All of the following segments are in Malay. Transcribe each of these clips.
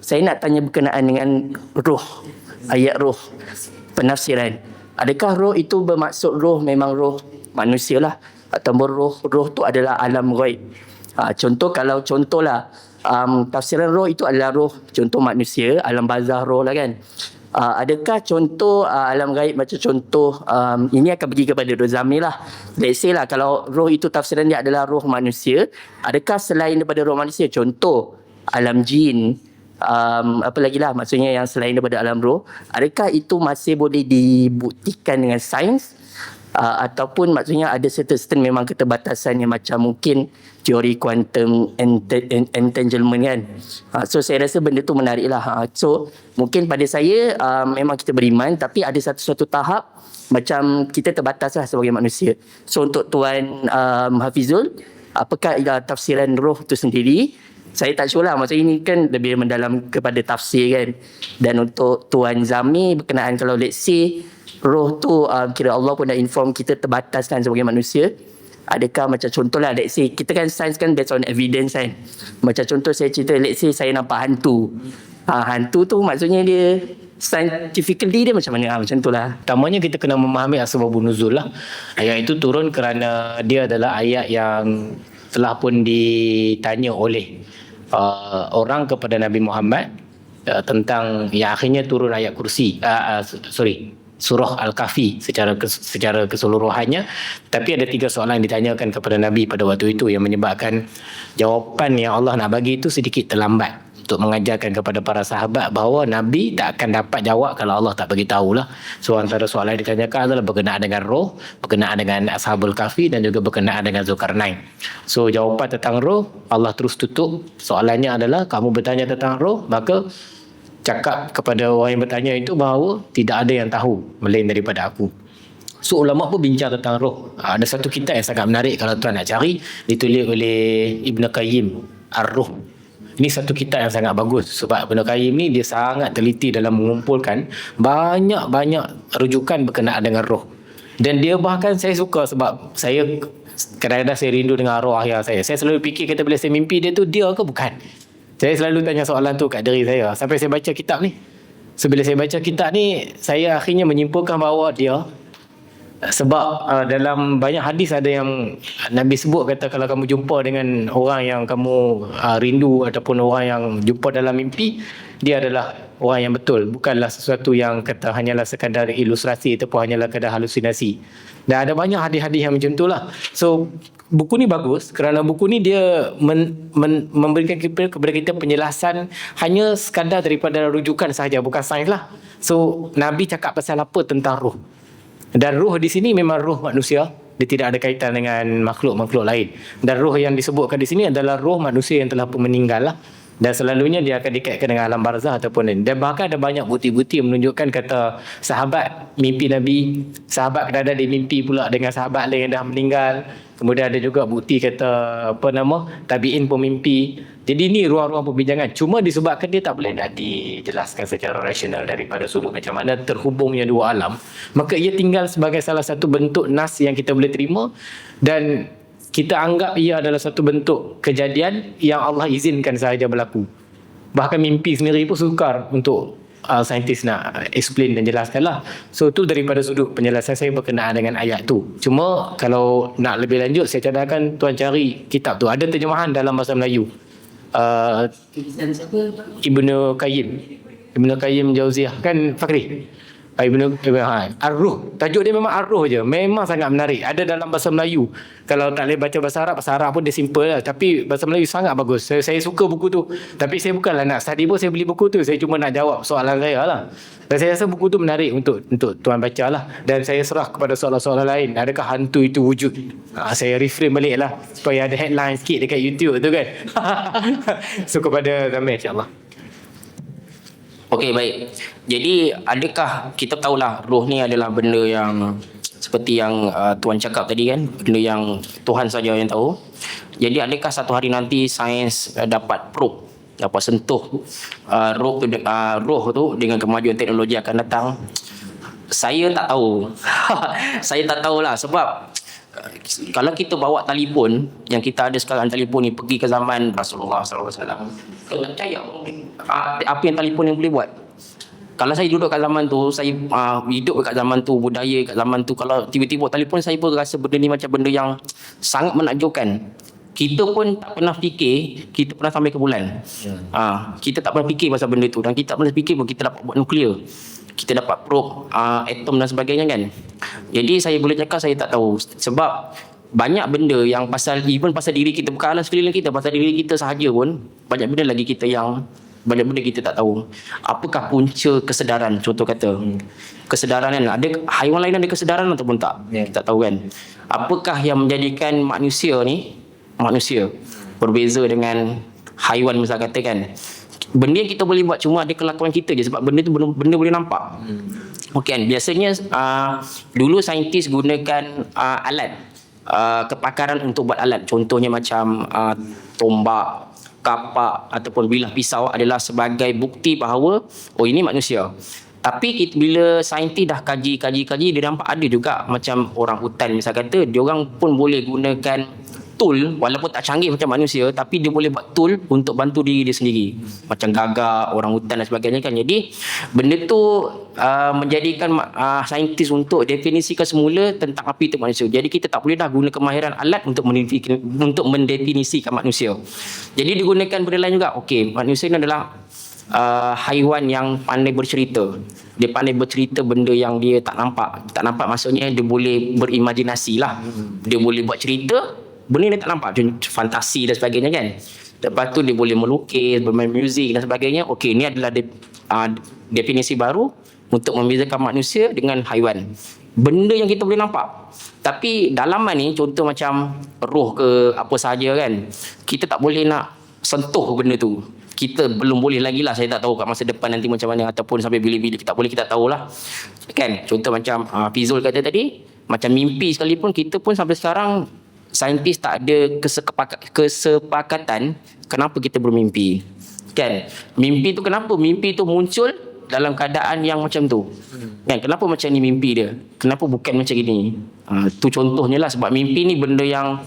Saya nak tanya berkenaan dengan roh, ayat roh, penafsiran. Adakah roh itu bermaksud roh memang roh manusia lah ataupun roh roh tu adalah alam ghaib. Ha, contoh kalau contohlah um, tafsiran roh itu adalah roh contoh manusia alam barzah roh lah kan. Uh, adakah contoh uh, alam gaib macam contoh um, ini akan pergi kepada Rozami lah. Let's say lah kalau roh itu tafsiran dia adalah roh manusia, adakah selain daripada roh manusia contoh alam jin um, apa lagi lah maksudnya yang selain daripada alam roh, adakah itu masih boleh dibuktikan dengan sains uh, ataupun maksudnya ada certain memang keterbatasan yang macam mungkin teori quantum ent- ent- entanglement kan. Uh, so saya rasa benda tu menarik lah. Uh, so mungkin pada saya uh, memang kita beriman tapi ada satu-satu tahap macam kita terbatas lah sebagai manusia. So untuk Tuan um, Hafizul, apakah uh, tafsiran roh tu sendiri? Saya tak sure lah. Maksudnya ini kan lebih mendalam kepada tafsir kan. Dan untuk Tuan Zami berkenaan kalau let's say roh tu uh, kira Allah pun dah inform kita terbatas kan sebagai manusia adakah macam contoh lah let's say kita kan science kan based on evidence kan macam contoh saya cerita let's say saya nampak hantu ha, hantu tu maksudnya dia scientifically dia macam mana ha, macam tu lah Pertamanya kita kena memahami asbabun nuzul lah. Ayat itu turun kerana dia adalah ayat yang telah pun ditanya oleh uh, orang kepada Nabi Muhammad uh, tentang yang akhirnya turun ayat kursi. Uh, uh, sorry, surah Al-Kahfi secara secara keseluruhannya tapi ada tiga soalan yang ditanyakan kepada Nabi pada waktu itu yang menyebabkan jawapan yang Allah nak bagi itu sedikit terlambat untuk mengajarkan kepada para sahabat bahawa Nabi tak akan dapat jawab kalau Allah tak bagi tahulah. So antara soalan yang ditanyakan adalah berkenaan dengan roh, berkenaan dengan Ashabul Kahfi dan juga berkenaan dengan Zulkarnain. So jawapan tentang roh Allah terus tutup. Soalannya adalah kamu bertanya tentang roh maka cakap kepada orang yang bertanya itu bahawa tidak ada yang tahu melain daripada aku. So ulama pun bincang tentang roh. Ada satu kitab yang sangat menarik kalau tuan nak cari ditulis oleh Ibn Qayyim Ar-Ruh. Ini satu kitab yang sangat bagus sebab Ibn Qayyim ni dia sangat teliti dalam mengumpulkan banyak-banyak rujukan berkenaan dengan roh. Dan dia bahkan saya suka sebab saya kadang-kadang saya rindu dengan roh ayah saya. Saya selalu fikir kata bila saya mimpi dia tu dia ke bukan? Saya selalu tanya soalan tu kat diri saya sampai saya baca kitab ni. So bila saya baca kitab ni saya akhirnya menyimpulkan bahawa dia sebab uh, dalam banyak hadis ada yang Nabi sebut kata kalau kamu jumpa dengan orang yang kamu uh, rindu ataupun orang yang jumpa dalam mimpi dia adalah orang yang betul. Bukanlah sesuatu yang kata hanyalah sekadar ilustrasi ataupun hanyalah sekadar halusinasi. Dan ada banyak hadis-hadis yang macam tu lah so buku ni bagus kerana buku ni dia men, men, memberikan kepada, kita penjelasan hanya sekadar daripada rujukan sahaja bukan sains lah. So Nabi cakap pasal apa tentang roh dan roh di sini memang roh manusia. Dia tidak ada kaitan dengan makhluk-makhluk lain. Dan roh yang disebutkan di sini adalah roh manusia yang telah pun meninggal lah. Dan selalunya dia akan dikaitkan dengan alam barzah ataupun ini. Dan bahkan ada banyak bukti-bukti yang menunjukkan kata sahabat mimpi Nabi. Sahabat ada di mimpi pula dengan sahabat lain yang dah meninggal. Kemudian ada juga bukti kata apa nama tabi'in pun mimpi. Jadi ini ruang-ruang perbincangan. Cuma disebabkan dia tak boleh nak dijelaskan secara rasional daripada sudut macam mana terhubungnya dua alam. Maka ia tinggal sebagai salah satu bentuk nas yang kita boleh terima dan kita anggap ia adalah satu bentuk kejadian yang Allah izinkan sahaja berlaku. Bahkan mimpi sendiri pun sukar untuk uh, saintis nak explain dan jelaskan lah. So tu daripada sudut penjelasan saya berkenaan dengan ayat tu. Cuma kalau nak lebih lanjut saya cadangkan tuan cari kitab tu. Ada terjemahan dalam bahasa Melayu. Uh, Ibnu Qayyim. Ibnu Qayyim Jauziyah kan Fakri. Ah, Ibnu Ibnu ha, Ar-Ruh. Tajuk dia memang Ar-Ruh je. Memang sangat menarik. Ada dalam bahasa Melayu. Kalau tak boleh baca bahasa Arab, bahasa Arab pun dia simple lah. Tapi bahasa Melayu sangat bagus. Saya, saya suka buku tu. Tapi saya bukanlah nak study pun saya beli buku tu. Saya cuma nak jawab soalan saya lah. Dan saya rasa buku tu menarik untuk untuk tuan baca lah. Dan saya serah kepada soalan-soalan lain. Adakah hantu itu wujud? Ha, saya reframe balik lah. Supaya ada headline sikit dekat YouTube tu kan. so kepada Zamir insyaAllah. Okey baik. Jadi adakah kita tahulah roh ni adalah benda yang seperti yang uh, tuan cakap tadi kan, benda yang Tuhan saja yang tahu. Jadi adakah satu hari nanti sains uh, dapat probe, dapat sentuh uh, roh tu uh, roh tu dengan kemajuan teknologi akan datang? Saya tak tahu. saya tak tahulah sebab kalau kita bawa telefon yang kita ada sekarang telefon ni pergi ke zaman Rasulullah SAW kita percaya apa yang telefon yang boleh buat? Kalau saya duduk kat zaman tu saya uh, hidup kat zaman tu budaya kat zaman tu kalau tiba-tiba telefon saya pun rasa benda ni macam benda yang sangat menakjubkan. Kita pun tak pernah fikir kita pernah sampai ke bulan. Uh, kita tak pernah fikir pasal benda tu. Dan kita tak pernah fikir pun kita dapat buat nuklear kita dapat probe uh, atom dan sebagainya kan? Jadi saya boleh cakap saya tak tahu. Sebab banyak benda yang pasal even pasal diri kita bukan alam sekeliling kita pasal diri kita sahaja pun banyak benda lagi kita yang banyak benda kita tak tahu. Apakah punca kesedaran? Contoh kata hmm. kesedaran kan? Ada haiwan lain ada kesedaran ataupun tak? Ya. kita tak tahu kan? Apakah yang menjadikan manusia ni manusia berbeza dengan haiwan misal kata kan benda yang kita boleh buat cuma ada kelakuan kita je sebab benda tu benda, benda boleh nampak. Okey kan? Biasanya uh, dulu saintis gunakan uh, alat uh, kepakaran untuk buat alat. Contohnya macam uh, tombak kapak ataupun bilah pisau adalah sebagai bukti bahawa oh ini manusia. Tapi kita, bila saintis dah kaji kaji kaji dia nampak ada juga macam orang hutan. Misal kata dia orang pun boleh gunakan tool walaupun tak canggih macam manusia tapi dia boleh buat tool untuk bantu diri dia sendiri macam gagak orang hutan dan sebagainya kan jadi benda tu uh, menjadikan uh, saintis untuk definisikan semula tentang apa itu manusia jadi kita tak boleh dah guna kemahiran alat untuk mendefinisikan, untuk mendefinisikan manusia jadi digunakan benda lain juga okey manusia ini adalah uh, haiwan yang pandai bercerita. Dia pandai bercerita benda yang dia tak nampak. Tak nampak maksudnya dia boleh berimajinasi lah. Dia boleh buat cerita, benda dia tak nampak. Macam fantasi dan sebagainya kan. Lepas tu dia boleh melukis, bermain muzik dan sebagainya. Okey, ni adalah de, uh, definisi baru untuk membezakan manusia dengan haiwan. Benda yang kita boleh nampak. Tapi dalaman ni contoh macam roh ke apa sahaja kan. Kita tak boleh nak sentuh benda tu kita belum boleh lagi lah saya tak tahu kat masa depan nanti macam mana ataupun sampai bila-bila kita tak boleh kita tahulah kan contoh macam uh, Fizul kata tadi macam mimpi sekalipun kita pun sampai sekarang saintis tak ada kesepakat, kesepakatan kenapa kita bermimpi. Kan? Mimpi tu kenapa? Mimpi tu muncul dalam keadaan yang macam tu. Kan? Kenapa macam ni mimpi dia? Kenapa bukan macam ini? Uh, tu contohnya lah sebab mimpi ni benda yang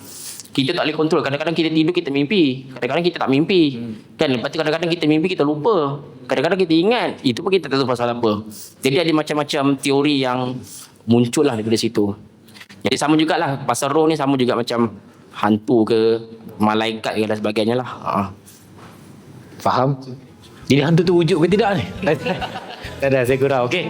kita tak boleh kontrol kadang-kadang kita tidur kita mimpi. Kadang-kadang kita tak mimpi. Kan? Lepas tu kadang-kadang kita mimpi kita lupa. Kadang-kadang kita ingat itu pun kita tak tahu pasal apa. Jadi ada macam-macam teori yang muncul lah daripada situ jadi sama jugalah pasal roh ni sama juga macam hantu ke malaikat ke dan sebagainya lah ha. Faham? Jadi hantu tu wujud ke tidak ni? tak ada, saya kurang. Okey.